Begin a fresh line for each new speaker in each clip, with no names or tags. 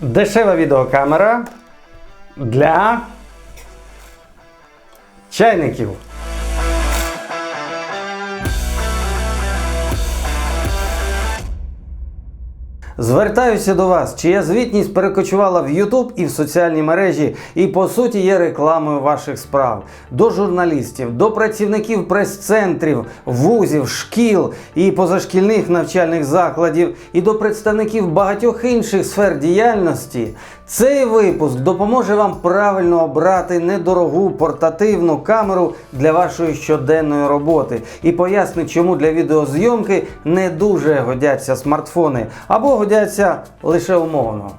Дешева відеокамера для чайників. Звертаюся до вас, чия звітність перекочувала в YouTube і в соціальні мережі, і по суті є рекламою ваших справ. До журналістів, до працівників прес-центрів, вузів, шкіл і позашкільних навчальних закладів, і до представників багатьох інших сфер діяльності. Цей випуск допоможе вам правильно обрати недорогу портативну камеру для вашої щоденної роботи і пояснить, чому для відеозйомки не дуже годяться смартфони або годяться лише умовно.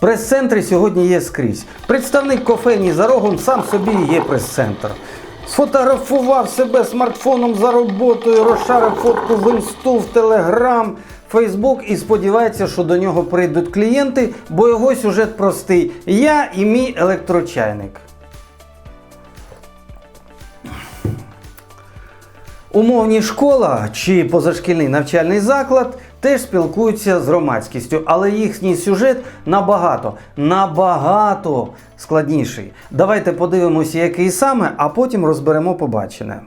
Прес-центри сьогодні є скрізь. Представник кофейні за рогом сам собі є прес-центр. Сфотографував себе смартфоном за роботою, розшарив фотку в інсту, в телеграм, Фейсбук і сподівається, що до нього прийдуть клієнти, бо його сюжет простий. Я і мій електрочайник. Умовні школа чи позашкільний навчальний заклад теж спілкуються з громадськістю, але їхній сюжет набагато, набагато складніший. Давайте подивимося, який саме, а потім розберемо побачене.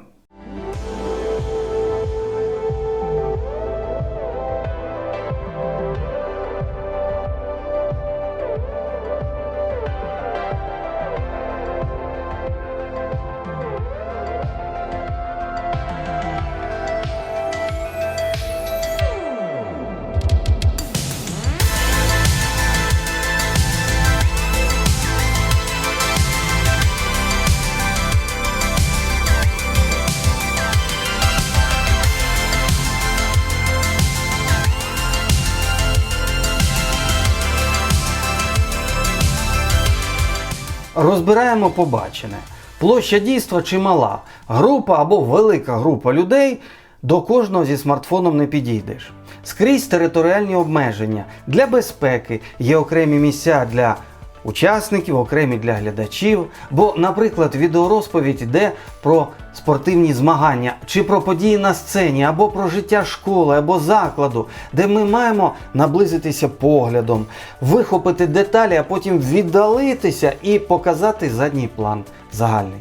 Розбираємо побачене. Площа дійства чимала. Група або велика група людей до кожного зі смартфоном не підійдеш. Скрізь територіальні обмеження. Для безпеки є окремі місця для учасників, окремі для глядачів. Бо, наприклад, відеорозповідь йде про спортивні змагання, чи про події на сцені, або про життя школи, або закладу, де ми маємо наблизитися поглядом, вихопити деталі, а потім віддалитися і показати задній план загальний.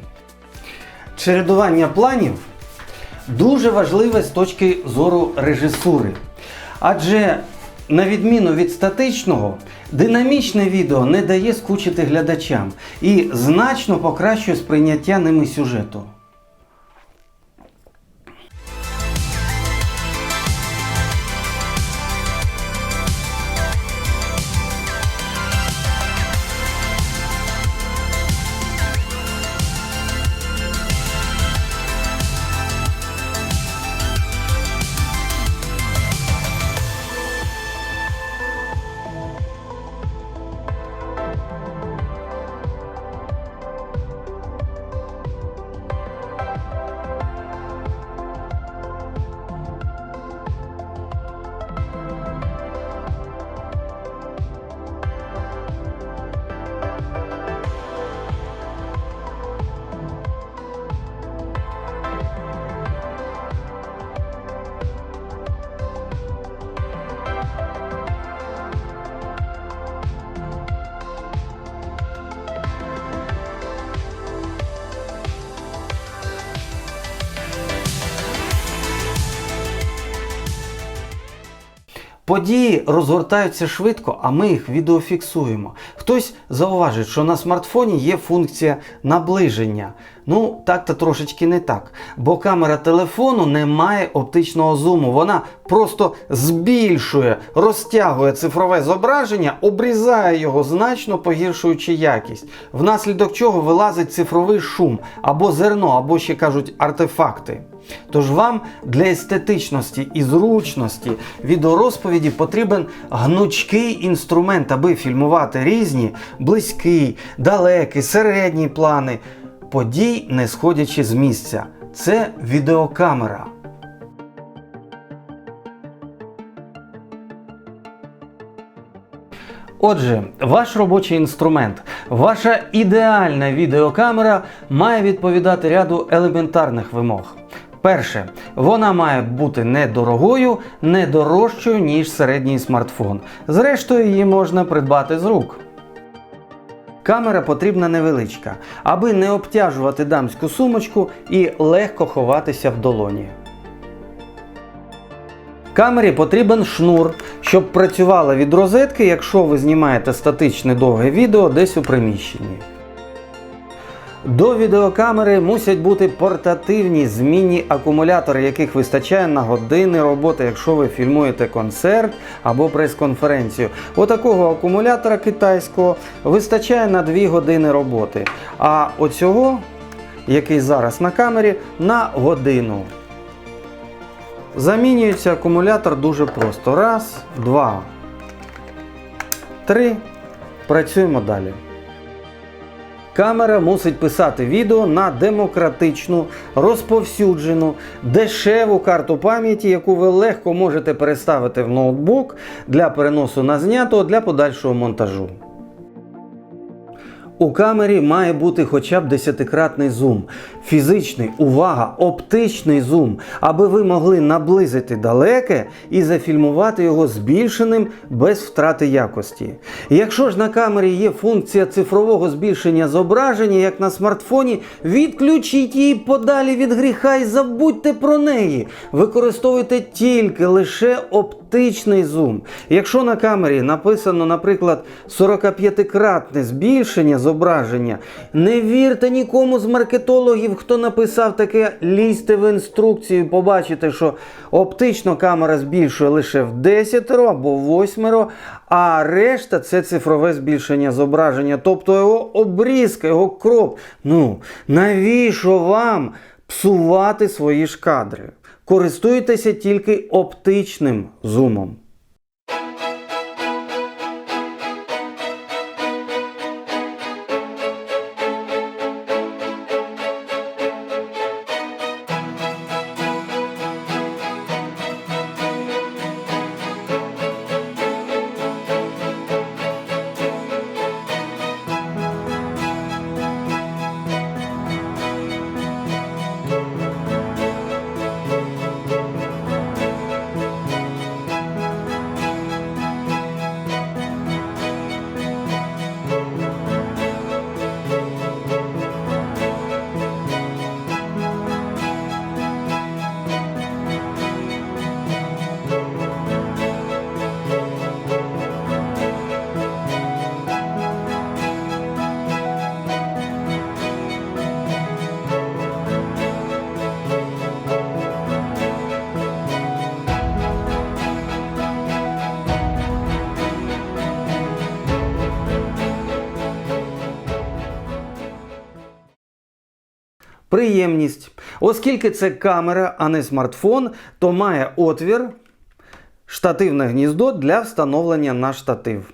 Чередування планів дуже важливе з точки зору режисури. Адже, на відміну від статичного, динамічне відео не дає скучити глядачам і значно покращує сприйняття ними сюжету. Події розгортаються швидко, а ми їх відеофіксуємо. Хтось зауважить, що на смартфоні є функція наближення. Ну, так-то трошечки не так. Бо камера телефону не має оптичного зуму. Вона просто збільшує, розтягує цифрове зображення, обрізає його, значно погіршуючи якість. Внаслідок чого вилазить цифровий шум або зерно, або ще кажуть артефакти. Тож вам для естетичності і зручності відеорозповіді потрібен гнучкий інструмент, аби фільмувати різні, близькі, далекі, середні плани, подій, не сходячи з місця. Це відеокамера. Отже, ваш робочий інструмент, ваша ідеальна відеокамера має відповідати ряду елементарних вимог. Перше, вона має бути недорогою, не дорожчою, ніж середній смартфон. Зрештою, її можна придбати з рук. Камера потрібна невеличка, аби не обтяжувати дамську сумочку і легко ховатися в долоні. Камері потрібен шнур, щоб працювала від розетки, якщо ви знімаєте статичне довге відео десь у приміщенні. До відеокамери мусять бути портативні змінні акумулятори, яких вистачає на години роботи, якщо ви фільмуєте концерт або прес-конференцію. Отакого акумулятора китайського вистачає на 2 години роботи. А оцього, який зараз на камері, на годину. Замінюється акумулятор дуже просто. Раз, два, три. Працюємо далі. Камера мусить писати відео на демократичну, розповсюджену, дешеву карту пам'яті, яку ви легко можете переставити в ноутбук для переносу на знято для подальшого монтажу. У камері має бути хоча б десятикратний зум. Фізичний, увага, оптичний зум, аби ви могли наблизити далеке і зафільмувати його збільшеним без втрати якості. Якщо ж на камері є функція цифрового збільшення зображення, як на смартфоні, відключіть її подалі від гріха і забудьте про неї. Використовуйте тільки лише оптичний зум. Якщо на камері написано, наприклад, 45-кратне збільшення зображення, не вірте нікому з маркетологів, хто написав таке, лізьте в інструкцію, побачите, що оптично камера збільшує лише в 10 або 8, а решта це цифрове збільшення зображення, тобто його обрізка, його кроп. Ну, навіщо вам псувати свої ж кадри? Користуйтеся тільки оптичним зумом. Приємність. Оскільки це камера, а не смартфон, то має отвір, штативне гніздо для встановлення на штатив.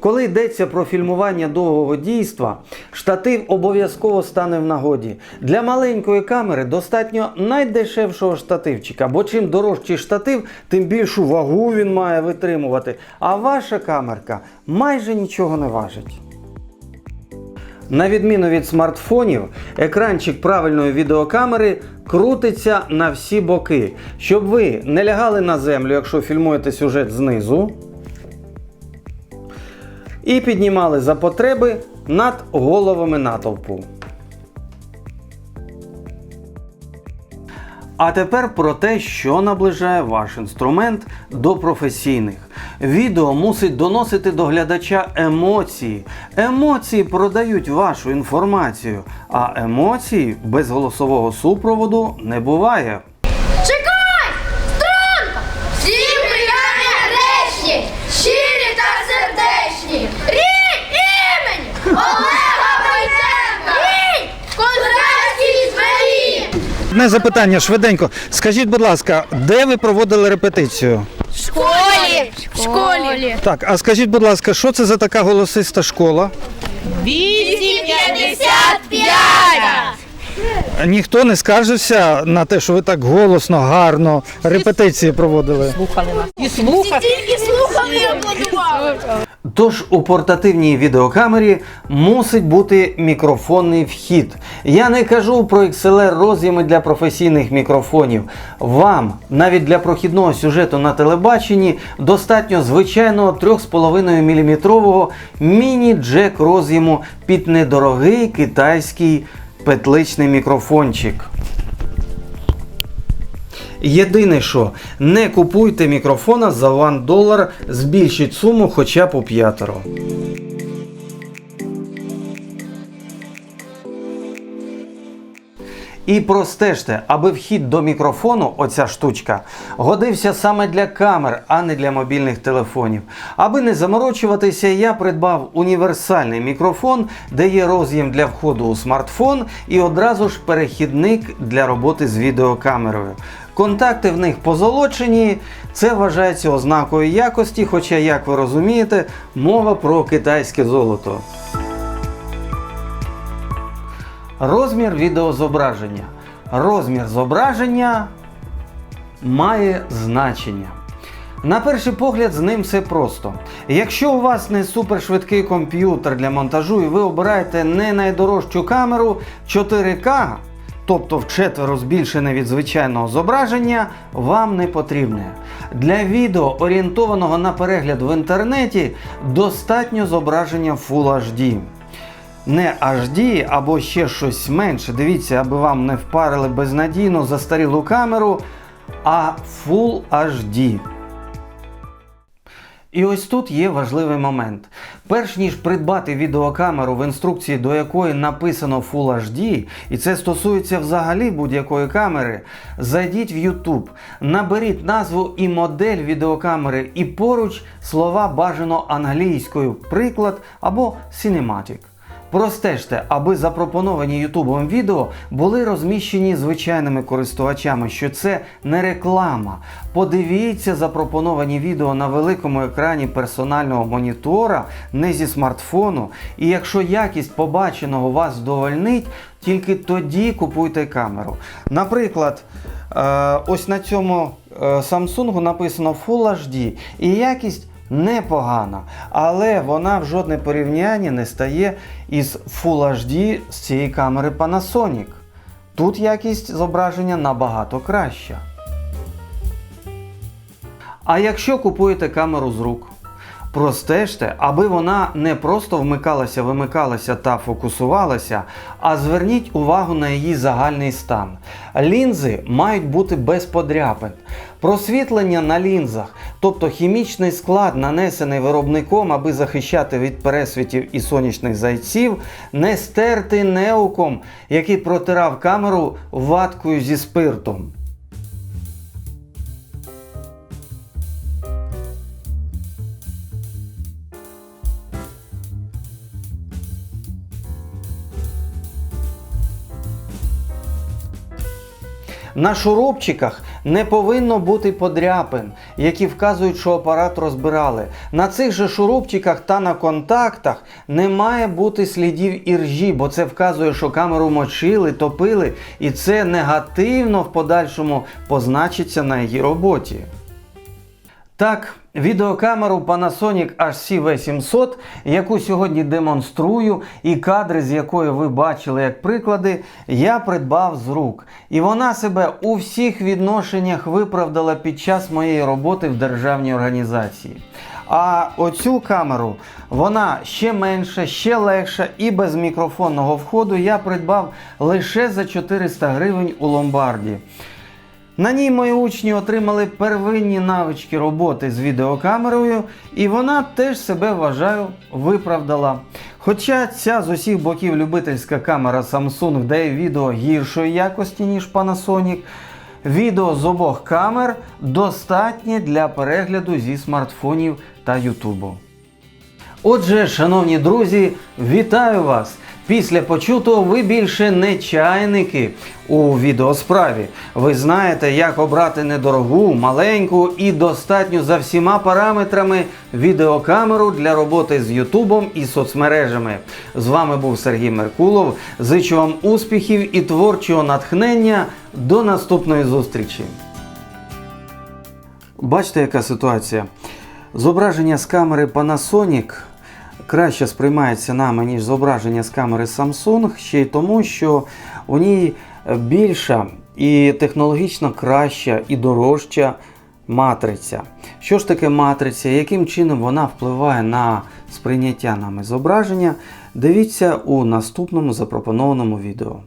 Коли йдеться про фільмування довгого дійства, штатив обов'язково стане в нагоді. Для маленької камери достатньо найдешевшого штативчика, бо чим дорожчий штатив, тим більшу вагу він має витримувати. А ваша камерка майже нічого не важить. На відміну від смартфонів, екранчик правильної відеокамери крутиться на всі боки, щоб ви не лягали на землю, якщо фільмуєте сюжет знизу, і піднімали за потреби над головами натовпу. А тепер про те, що наближає ваш інструмент до професійних. Відео мусить доносити до глядача емоції. Емоції продають вашу інформацію, а емоцій без голосового супроводу не буває. Одне запитання швиденько. Скажіть, будь ласка, де ви проводили репетицію?
В школі! В школі!
Так, а скажіть, будь ласка, що це за така голосиста школа?
255!
Ніхто не скаржився на те, що ви так голосно, гарно репетиції проводили.
слухали нас. І
слухали і аплодували.
Тож у портативній відеокамері мусить бути мікрофонний вхід. Я не кажу про XLR роз'єми для професійних мікрофонів. Вам, навіть для прохідного сюжету на телебаченні, достатньо звичайного 3,5 мм міні-джек роз'єму під недорогий китайський петличний мікрофончик. Єдине що, не купуйте мікрофона за 1 долар, збільшіть суму хоча б у п'ятеро. І простежте, аби вхід до мікрофону, оця штучка, годився саме для камер, а не для мобільних телефонів. Аби не заморочуватися, я придбав універсальний мікрофон, де є роз'єм для входу у смартфон і одразу ж перехідник для роботи з відеокамерою. Контакти в них позолочені, це вважається ознакою якості, хоча, як ви розумієте, мова про китайське золото. Розмір відеозображення. Розмір зображення має значення. На перший погляд, з ним все просто. Якщо у вас не супершвидкий комп'ютер для монтажу і ви обираєте не найдорожчу камеру 4К, тобто вчетверо збільшене від звичайного зображення, вам не потрібне. Для відео, орієнтованого на перегляд в інтернеті, достатньо зображення Full HD не HD або ще щось менше. Дивіться, аби вам не впарили безнадійно застарілу камеру, а Full HD. І ось тут є важливий момент. Перш ніж придбати відеокамеру, в інструкції до якої написано Full HD, і це стосується взагалі будь-якої камери, зайдіть в YouTube, наберіть назву і модель відеокамери, і поруч слова бажано англійською, приклад або Cinematic. Простежте, аби запропоновані Ютубом відео були розміщені звичайними користувачами, що це не реклама. Подивіться запропоновані відео на великому екрані персонального монітора, не зі смартфону. І якщо якість побаченого вас задовольнить, тільки тоді купуйте камеру. Наприклад, е, ось на цьому е, Samsung написано Full HD і якість непогана, але вона в жодне порівняння не стає із Full HD з цієї камери Panasonic. Тут якість зображення набагато краща. А якщо купуєте камеру з рук, простежте, аби вона не просто вмикалася, вимикалася та фокусувалася, а зверніть увагу на її загальний стан. Лінзи мають бути без подряпин. Просвітлення на лінзах, тобто хімічний склад, нанесений виробником, аби захищати від пересвітів і сонячних зайців, не стертий неуком, який протирав камеру ваткою зі спиртом. На шурупчиках не повинно бути подряпин, які вказують, що апарат розбирали. На цих же шурупчиках та на контактах не має бути слідів іржі, бо це вказує, що камеру мочили, топили, і це негативно в подальшому позначиться на її роботі. Так, відеокамеру Panasonic HC-V700, яку сьогодні демонструю, і кадри, з якої ви бачили як приклади, я придбав з рук. І вона себе у всіх відношеннях виправдала під час моєї роботи в державній організації. А оцю камеру вона ще менша, ще легша і без мікрофонного входу я придбав лише за 400 гривень у ломбарді. На ній мої учні отримали первинні навички роботи з відеокамерою, і вона теж себе вважаю виправдала. Хоча ця з усіх боків любительська камера Samsung дає відео гіршої якості, ніж Panasonic, відео з обох камер достатнє для перегляду зі смартфонів та Ютубу. Отже, шановні друзі, вітаю вас! Після почутого ви більше не чайники у відеосправі. Ви знаєте, як обрати недорогу, маленьку і достатню за всіма параметрами відеокамеру для роботи з Ютубом і соцмережами. З вами був Сергій Меркулов. Зичу вам успіхів і творчого натхнення. До наступної зустрічі. Бачите, яка ситуація? Зображення з камери Panasonic краще сприймається нами, ніж зображення з камери Samsung, ще й тому, що у ній більша і технологічно краща і дорожча матриця. Що ж таке матриця? Яким чином вона впливає на сприйняття нами зображення? Дивіться у наступному запропонованому відео.